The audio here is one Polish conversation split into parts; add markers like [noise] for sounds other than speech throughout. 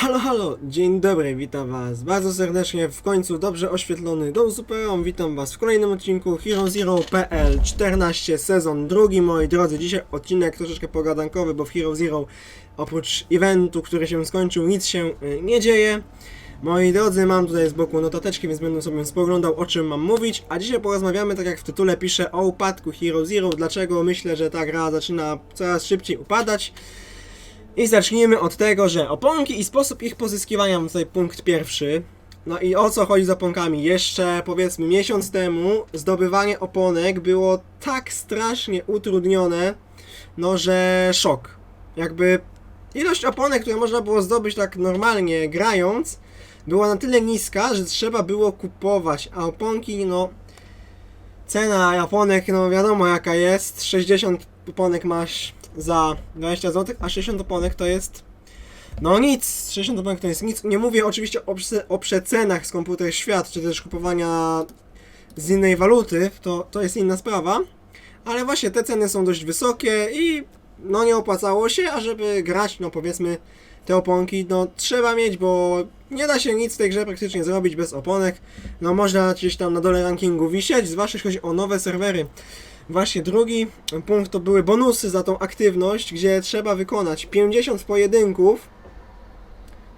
Halo, halo, dzień dobry, witam was bardzo serdecznie, w końcu dobrze oświetlony Dom Superom, witam was w kolejnym odcinku Hero Zero.pl 14 sezon drugi, moi drodzy, dzisiaj odcinek troszeczkę pogadankowy, bo w Hero Zero oprócz eventu, który się skończył, nic się y, nie dzieje. Moi drodzy, mam tutaj z boku notateczki, więc będę sobie spoglądał o czym mam mówić, a dzisiaj porozmawiamy, tak jak w tytule piszę, o upadku Hero Zero, dlaczego? Myślę, że ta gra zaczyna coraz szybciej upadać. I zacznijmy od tego, że oponki i sposób ich pozyskiwania, mam tutaj punkt pierwszy. No i o co chodzi z oponkami? Jeszcze powiedzmy miesiąc temu zdobywanie oponek było tak strasznie utrudnione, no że szok. Jakby ilość oponek, które można było zdobyć tak normalnie grając, była na tyle niska, że trzeba było kupować, a oponki, no cena oponek, no wiadomo jaka jest, 60 oponek masz za 20 zł, a 60 oponek to jest no nic, 60 oponek to jest nic. Nie mówię oczywiście o, o przecenach z komputer świat, czy też kupowania z innej waluty, to, to jest inna sprawa. Ale właśnie te ceny są dość wysokie i no nie opłacało się, a żeby grać, no powiedzmy te oponki, no trzeba mieć, bo nie da się nic w tej grze praktycznie zrobić bez oponek. No można gdzieś tam na dole rankingu wisieć, zwłaszcza jeśli chodzi o nowe serwery. Właśnie drugi punkt to były bonusy za tą aktywność, gdzie trzeba wykonać 50 pojedynków.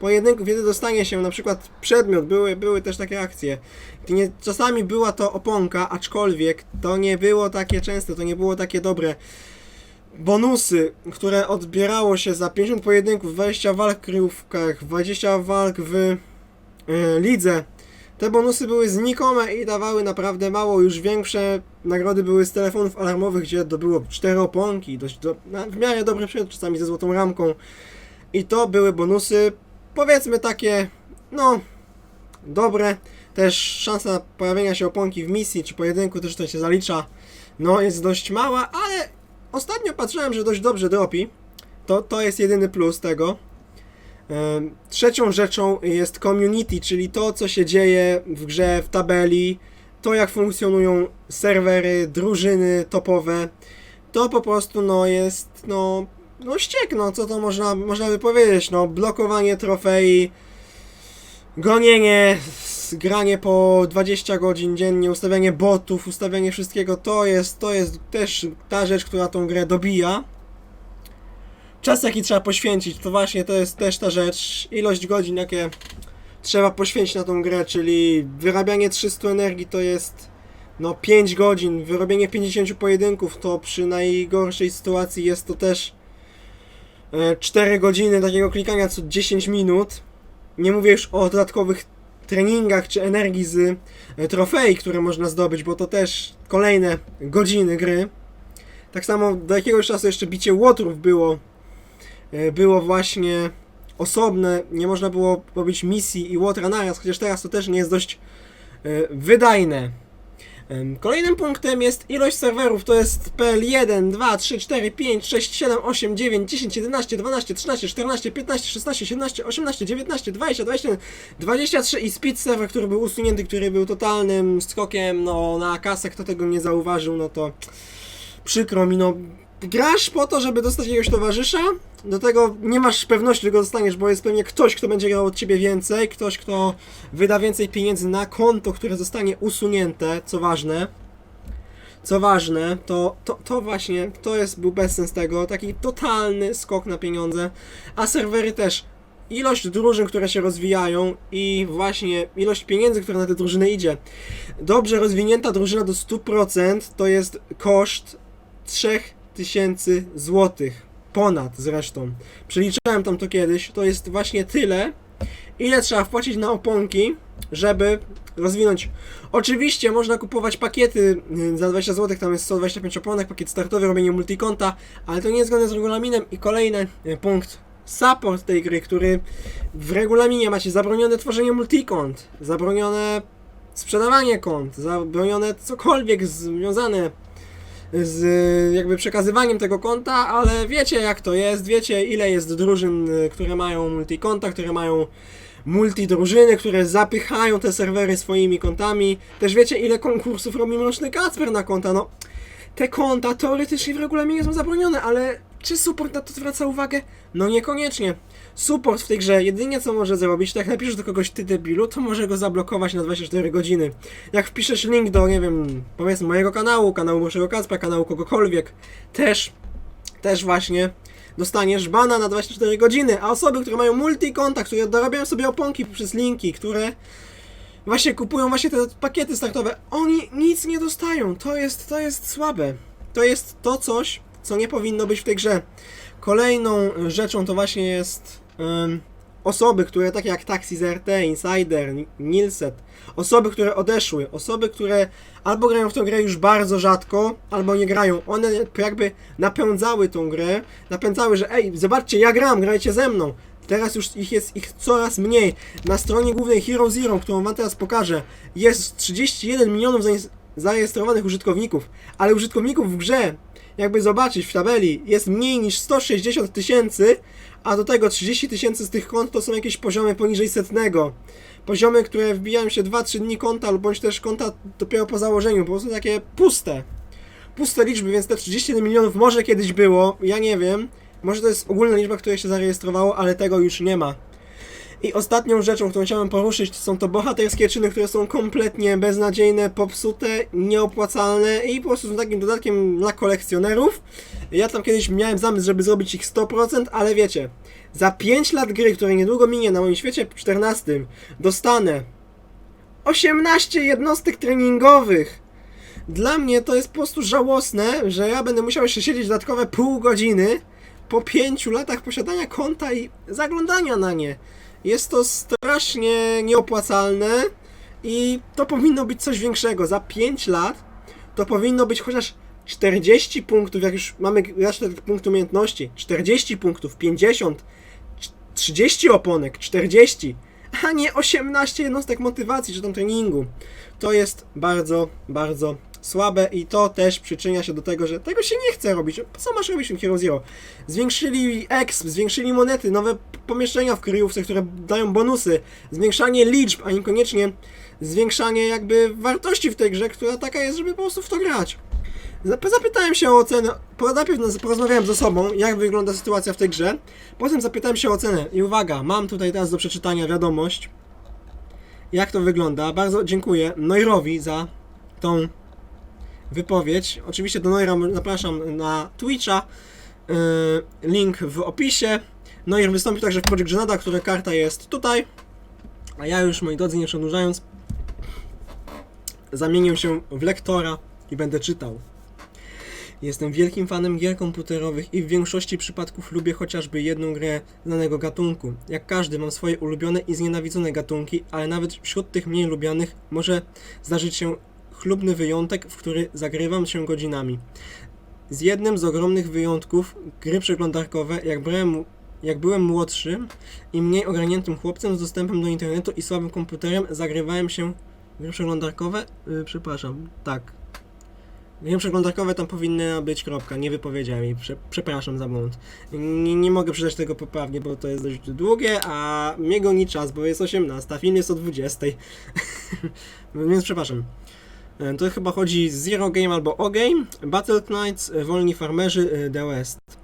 Pojedynków, kiedy dostanie się na przykład przedmiot, były, były też takie akcje. Nie, czasami była to oponka, aczkolwiek to nie było takie częste, to nie było takie dobre. Bonusy, które odbierało się za 50 pojedynków, 20 walk w kryjówkach, 20 walk w e, lidze, te bonusy były znikome i dawały naprawdę mało, już większe nagrody były z telefonów alarmowych, gdzie to było cztery oponki, dość do, na, w miarę dobry przedmiot, czasami ze złotą ramką. I to były bonusy, powiedzmy takie, no, dobre. Też szansa pojawienia się oponki w misji czy pojedynku też to się zalicza, no jest dość mała, ale ostatnio patrzyłem, że dość dobrze dropi. To, to jest jedyny plus tego. Trzecią rzeczą jest community, czyli to, co się dzieje w grze, w tabeli, to jak funkcjonują serwery, drużyny topowe. To po prostu no jest no, no ściek, no co to można, można by powiedzieć, no blokowanie trofei, gonienie, granie po 20 godzin dziennie, ustawianie botów, ustawianie wszystkiego, to jest, to jest też ta rzecz, która tą grę dobija czas jaki trzeba poświęcić, to właśnie to jest też ta rzecz, ilość godzin jakie trzeba poświęcić na tą grę, czyli wyrabianie 300 energii to jest no 5 godzin, wyrobienie 50 pojedynków to przy najgorszej sytuacji jest to też e, 4 godziny takiego klikania co 10 minut. Nie mówię już o dodatkowych treningach czy energii z e, trofei, które można zdobyć, bo to też kolejne godziny gry. Tak samo do jakiegoś czasu jeszcze bicie łotrów było e, było właśnie osobne, nie można było robić misji i łotra naraz, chociaż teraz to też nie jest dość e, wydajne. Kolejnym punktem jest ilość serwerów, to jest PL 1, 2, 3, 4, 5, 6, 7, 8, 9, 10, 11, 12, 13, 14, 15, 16, 17, 18, 19, 20, 21, 23 i Speed Server, który był usunięty, który był totalnym skokiem no, na kasę, kto tego nie zauważył, no to przykro mi, no grasz po to, żeby dostać jakiegoś towarzysza, do tego nie masz pewności, że go dostaniesz, bo jest pewnie ktoś, kto będzie grał od ciebie więcej, ktoś, kto wyda więcej pieniędzy na konto, które zostanie usunięte, co ważne. Co ważne, to, to, to właśnie, to jest, był bezsens tego, taki totalny skok na pieniądze, a serwery też. Ilość drużyn, które się rozwijają i właśnie ilość pieniędzy, które na te drużyny idzie. Dobrze rozwinięta drużyna do 100% to jest koszt 3000 złotych. Ponad zresztą. Przeliczyłem tam to kiedyś. To jest właśnie tyle, ile trzeba wpłacić na oponki, żeby rozwinąć. Oczywiście można kupować pakiety y, za 20 zł, tam jest 125 oponek, pakiet startowy, robienie multikonta, ale to nie jest zgodne z regulaminem. I kolejny y, punkt. Support tej gry, który w regulaminie macie zabronione tworzenie multikont, zabronione sprzedawanie kont, zabronione cokolwiek związane z y, jakby przekazywaniem tego konta, ale wiecie jak to jest, wiecie ile jest drużyn, y, które mają multikonta, które mają multidrużyny, które zapychają te serwery swoimi kontami. Też wiecie ile konkursów robi Mroczny Kacper na konta, no te konta teoretycznie w regulaminie są zabronione, ale czy support na to zwraca uwagę? No niekoniecznie. Support w tej grze jedynie co może zrobić, to jak napiszesz do kogoś ty debilu, to może go zablokować na 24 godziny. Jak wpiszesz link do, nie wiem, powiedzmy mojego kanału, kanału Bożego Kacpra, kanału kogokolwiek, też, też właśnie dostaniesz bana na 24 godziny, a osoby, które mają multi-konta, które dorabiają sobie oponki przez linki, które właśnie kupują właśnie te pakiety startowe, oni nic nie dostają. To jest, to jest słabe. To jest to coś, co nie powinno być w tej grze. Kolejną rzeczą to właśnie jest em, osoby, które takie jak Taxi z RT, Insider, Ni- Nilset, osoby, które odeszły, osoby, które albo grają w tę grę już bardzo rzadko, albo nie grają. One jakby napędzały tą grę, napędzały, że ej, zobaczcie, ja gram, grajcie ze mną. Teraz już ich jest ich coraz mniej. Na stronie głównej Hero Zero, którą wam teraz pokażę, jest 31 milionów zarejestrowanych użytkowników, ale użytkowników w grze, jakby zobaczyć w tabeli, jest mniej niż 160 tysięcy, a do tego 30 tysięcy z tych kont to są jakieś poziomy poniżej setnego. Poziomy, które wbijają się 2-3 dni konta, bądź też konta dopiero po założeniu, po prostu takie puste. Puste liczby, więc te 31 milionów może kiedyś było, ja nie wiem. Może to jest ogólna liczba, która się zarejestrowało, ale tego już nie ma. I ostatnią rzeczą, którą chciałem poruszyć, są to bohaterskie czyny, które są kompletnie beznadziejne, popsute, nieopłacalne i po prostu są takim dodatkiem dla kolekcjonerów. Ja tam kiedyś miałem zamysł, żeby zrobić ich 100%, ale wiecie, za 5 lat gry, które niedługo minie na moim świecie 14, dostanę 18 jednostek treningowych. Dla mnie to jest po prostu żałosne, że ja będę musiał jeszcze siedzieć dodatkowe pół godziny po 5 latach posiadania konta i zaglądania na nie. Jest to strasznie nieopłacalne i to powinno być coś większego. Za 5 lat to powinno być chociaż 40 punktów, jak już mamy resztę tych punktów umiejętności. 40 punktów, 50, 30 oponek, 40, a nie 18 jednostek motywacji czy tam treningu. To jest bardzo, bardzo słabe i to też przyczynia się do tego, że tego się nie chce robić. Co masz robić w tym Hero Zero? Zwiększyli exp, zwiększyli monety, nowe pomieszczenia w kryjówce, które dają bonusy, zwiększanie liczb, a niekoniecznie zwiększanie jakby wartości w tej grze, która taka jest, żeby po prostu w to grać. Zap- Zapytałem się o ocenę, najpierw porozmawiałem ze sobą, jak wygląda sytuacja w tej grze, potem zapytałem się o ocenę i uwaga, mam tutaj teraz do przeczytania wiadomość, jak to wygląda. Bardzo dziękuję Noirowi za tą wypowiedź. Oczywiście do Noira zapraszam na Twitcha, yy, link w opisie. Noir wystąpił także w Project Genada, której karta jest tutaj, a ja już, moi drodzy, nie przedłużając, zamienię się w lektora i będę czytał. Jestem wielkim fanem gier komputerowych i w większości przypadków lubię chociażby jedną grę danego gatunku. Jak każdy mam swoje ulubione i znienawidzone gatunki, ale nawet wśród tych mniej lubianych może zdarzyć się chlubny wyjątek, w który zagrywam się godzinami. Z jednym z ogromnych wyjątków, gry przeglądarkowe, jak brałem jak byłem młodszym i mniej ogarniętym chłopcem z dostępem do internetu i słabym komputerem, zagrywałem się gry przeglądarkowe? Yy, przepraszam, tak, Wiem, przeglądarkowe tam powinna być kropka, nie wypowiedziałem jej, Prze przepraszam za błąd. Nie, nie mogę przeczytać tego poprawnie, bo to jest dość długie, a mnie goni czas, bo jest 18, a film jest o 20. [laughs] Więc przepraszam. E, To chyba chodzi Zero Game albo O Game, Battle Knights, e, Wolni Farmerzy, e, The West.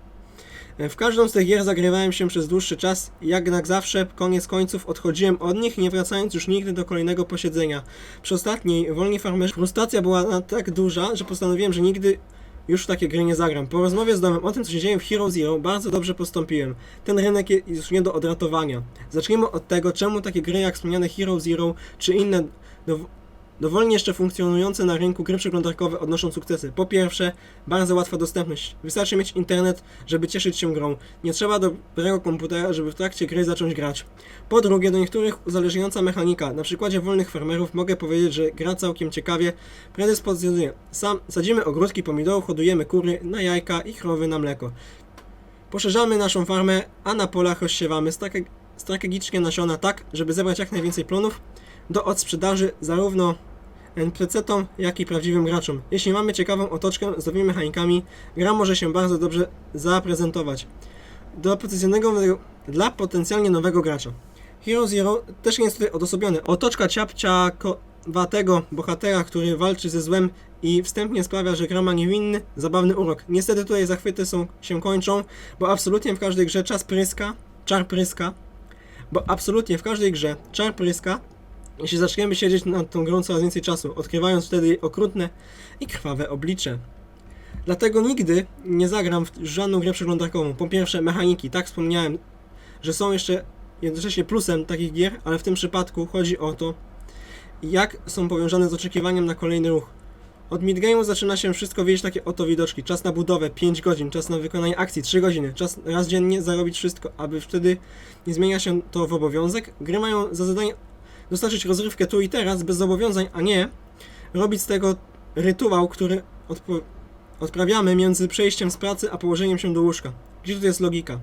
W każdą z tych gier zagrywałem się przez dłuższy czas, jak zawsze, koniec końców odchodziłem od nich, nie wracając już nigdy do kolejnego posiedzenia. Przy ostatniej Wolni Farmerzy frustracja była tak duża, że postanowiłem, że nigdy już w takie gry nie zagram. Po rozmowie z domem o tym, co się dzieje w Hero Zero, bardzo dobrze postąpiłem. Ten rynek jest już nie do odratowania. Zacznijmy od tego, czemu takie gry jak wspomniane Hero Zero, czy inne dowolnie jeszcze funkcjonujące na rynku gry przeglądarkowe odnoszą sukcesy. Po pierwsze, bardzo łatwa dostępność. Wystarczy mieć internet, żeby cieszyć się grą. Nie trzeba dobrego komputera, żeby w trakcie gry zacząć grać. Po drugie, do niektórych uzależniająca mechanika. Na przykładzie wolnych farmerów mogę powiedzieć, że gra całkiem ciekawie predyspozycjonuje. Sam sadzimy ogródki pomidorów, hodujemy kury na jajka i krowy na mleko. Poszerzamy naszą farmę, a na polach rozsiewamy strate- strategicznie nasiona tak, żeby zebrać jak najwięcej plonów do odsprzedaży zarówno NPC-tom, jak i prawdziwym graczom. Jeśli mamy ciekawą otoczkę z nowymi mechanikami, gra może się bardzo dobrze zaprezentować. Dla potencjalnie nowego gracza. Hero Zero też nie jest tutaj odosobiony. Otoczka ciapciakowatego bohatera, który walczy ze złem i wstępnie sprawia, że gra ma niewinny, zabawny urok. Niestety tutaj zachwyty są, się kończą, bo absolutnie w każdej grze czas pryska, czar pryska, bo absolutnie w każdej grze czar pryska, jeśli zaczniemy siedzieć nad tą grą coraz więcej czasu, odkrywając wtedy jej okrutne i krwawe oblicze. Dlatego nigdy nie zagram w żadną grę przeglądarkową. Po pierwsze, mechaniki, tak wspomniałem, że są jeszcze jednocześnie plusem takich gier, ale w tym przypadku chodzi o to, jak są powiązane z oczekiwaniem na kolejny ruch. Od midgame'u zaczyna się wszystko wiedzieć takie oto widoczki. Czas na budowę 5 godzin, czas na wykonanie akcji 3 godziny, czas raz dziennie zarobić wszystko, aby wtedy nie zmienia się to w obowiązek. Gry mają za zadanie dostarczyć rozrywkę tu i teraz bez zobowiązań, a nie robić z tego rytuał, który odprawiamy między przejściem z pracy a położeniem się do łóżka. Gdzie tu jest logika?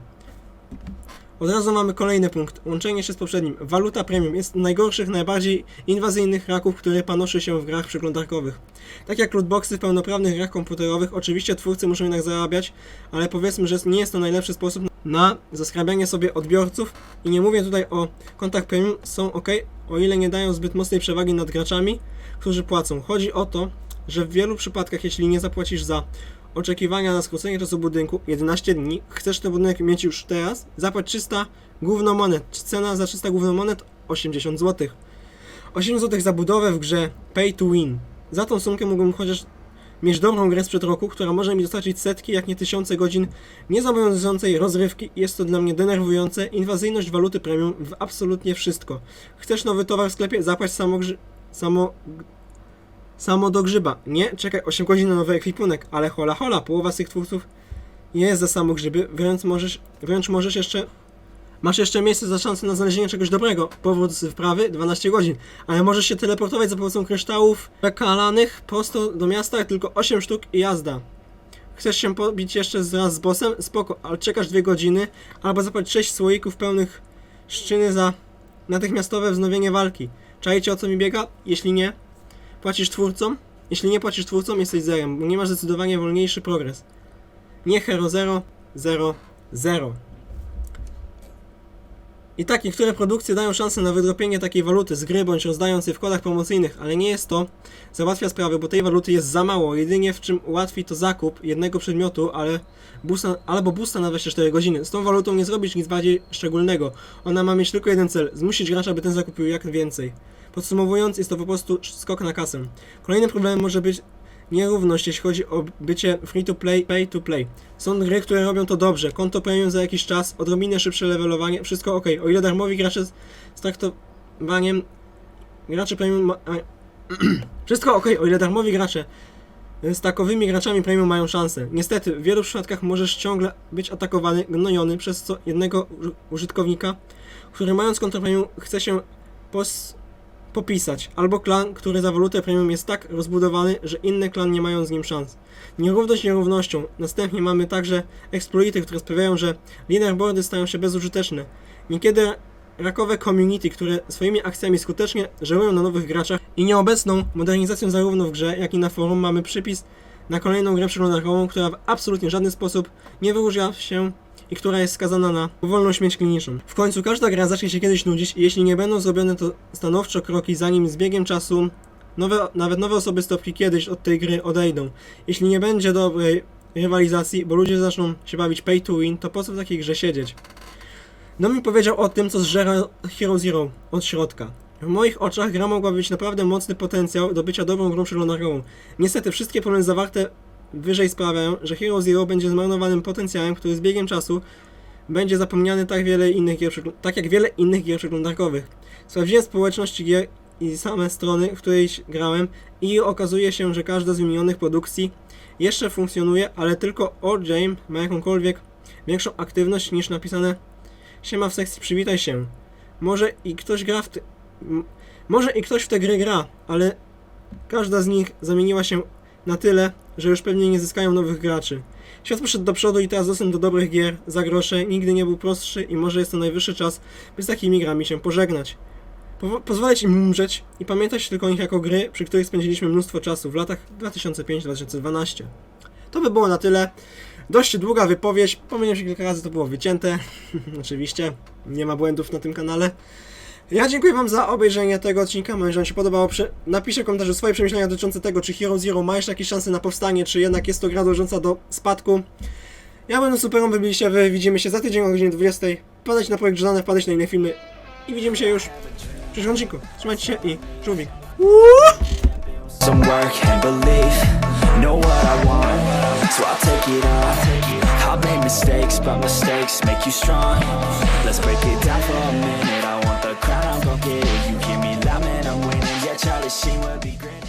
Od razu mamy kolejny punkt, łączenie się z poprzednim. Waluta premium jest najgorszych, najbardziej inwazyjnych raków, które panoszy się w grach przeglądarkowych. Tak jak lootboxy w pełnoprawnych grach komputerowych, oczywiście twórcy muszą jednak zarabiać, ale powiedzmy, że nie jest to najlepszy sposób na zaskrabianie sobie odbiorców i nie mówię tutaj o kontach premium, są ok, o ile nie dają zbyt mocnej przewagi nad graczami, którzy płacą. Chodzi o to, że w wielu przypadkach, jeśli nie zapłacisz za oczekiwania na skrócenie czasu budynku 11 dni, chcesz ten budynek mieć już teraz, zapłać 300 gówno monet. Cena za 300 gówno monet 80 zł. 8 zł za budowę w grze Pay to Win. Za tą sumkę mógłbym chociaż mieć dobrą grę sprzed roku, która może mi dostarczyć setki, jak nie tysiące godzin niezobowiązującej rozrywki. Jest to dla mnie denerwujące. Inwazyjność waluty premium w absolutnie wszystko. Chcesz nowy towar w sklepie? Zapłać samo, samo Samo do grzyba. Nie, czekaj, 8 godzin na nowy ekwipunek, ale hola hola, połowa z tych twórców jest za samo grzyby, wręcz możesz, wręcz możesz jeszcze... Masz jeszcze miejsce za szansę na znalezienie czegoś dobrego. Powrót z wprawy 12 godzin, ale możesz się teleportować za pomocą kryształów pekalanych prosto do miasta, tylko 8 sztuk i jazda. Chcesz się pobić jeszcze raz z bossem? Spoko, ale czekasz 2 godziny, albo zapłać 6 słoików pełnych szczyny za natychmiastowe wznowienie walki. Czajcie o co mi biega? Jeśli nie, płacisz twórcom? Jeśli nie płacisz twórcom, jesteś zerem, bo nie masz zdecydowanie wolniejszy progres. Nie Hero 0, 0, 0. I tak, niektóre produkcje dają szansę na wydropienie takiej waluty z gry, bądź rozdając je w kodach promocyjnych, ale nie jest to załatwia sprawy, bo tej waluty jest za mało. Jedynie w czym ułatwi to zakup jednego przedmiotu, ale boosta, albo boosta na 24 godziny. Z tą walutą nie zrobisz nic bardziej szczególnego. Ona ma mieć tylko jeden cel, zmusić gracza, by ten zakupił jak więcej. Podsumowując, jest to po prostu skok na kasę. Kolejnym problemem może być nierówność, jeśli chodzi o bycie free to play, pay to play. Są gry, które robią to dobrze, konto premium za jakiś czas, odrobinę szybsze levelowanie, wszystko ok. O ile darmowi gracze z, z traktowaniem gracze premium ma, a, [clears throat] wszystko ok, o ile darmowi gracze z takowymi graczami premium mają szansę. Niestety, w wielu przypadkach możesz ciągle być atakowany, gnojony przez co jednego uży- użytkownika, który mając konto premium chce się pos popisać, albo klan, który za walutę premium jest tak rozbudowany, że inne klan nie mają z nim szans. Nierówność nierównością. Następnie mamy także exploity, które sprawiają, że leaderboardy stają się bezużyteczne. Niekiedy rakowe community, które swoimi akcjami skutecznie żerują na nowych graczach i nieobecną modernizacją zarówno w grze, jak i na forum mamy przypis na kolejną grę przeglądarkową, która w absolutnie żaden sposób nie wyróżnia się i która jest skazana na powolną śmierć kliniczną. W końcu każda gra zacznie się kiedyś nudzić i jeśli nie będą zrobione to stanowczo kroki, zanim z biegiem czasu nowe, nawet nowe osoby z topki kiedyś od tej gry odejdą. Jeśli nie będzie dobrej rywalizacji, bo ludzie zaczną się bawić pay to win, to po co w takiej grze siedzieć? No mi powiedział o tym, co zżera Hero Zero od środka. W moich oczach gra mogła mieć naprawdę mocny potencjał do bycia dobrą grą przeglądarkową. Niestety wszystkie problemy zawarte wyżej sprawiają, że Hero Zero będzie zmarnowanym potencjałem, który z biegiem czasu będzie zapomniany tak, wiele innych gier, tak jak wiele innych gier przeglądarkowych. Sprawdziłem społeczności gier i same strony, w której grałem i okazuje się, że każda z wymienionych produkcji jeszcze funkcjonuje, ale tylko Orgame ma jakąkolwiek większą aktywność niż napisane siema w sekcji przywitaj się. Może i ktoś gra w te... Może i ktoś w te gry gra, ale każda z nich zamieniła się na tyle, że już pewnie nie zyskają nowych graczy. Świat poszedł do przodu i teraz dostęp do dobrych gier za grosze nigdy nie był prostszy i może jest to najwyższy czas, by z takimi grami się pożegnać. Po pozwalać im umrzeć i pamiętać tylko o nich jako gry, przy których spędziliśmy mnóstwo czasu w latach 2005-2012. To by było na tyle. Dość długa wypowiedź, pomyliłem się kilka razy, to było wycięte. [laughs] Oczywiście, nie ma błędów na tym kanale. Ja dziękuję Wam za obejrzenie tego odcinka. Mam nadzieję, że Wam się podobało. Prze- Napiszę w komentarzu swoje przemyślenia dotyczące tego, czy Hero Zero ma jeszcze jakieś szanse na powstanie, czy jednak jest to gra dążąca do spadku. Ja będę superem, wy byliście wy, widzimy się za tydzień o godzinie 20. Wpadać na projekt Żadane, wpadać na inne filmy i widzimy się już w przyszłym odcinku. Trzymajcie się i żółwik. some I'll take it I've made mistakes, but mistakes make you strong Let's break it down for a minute don't You give me loud, man, I'm winning. Yeah, Charlie Sheen would be grinning.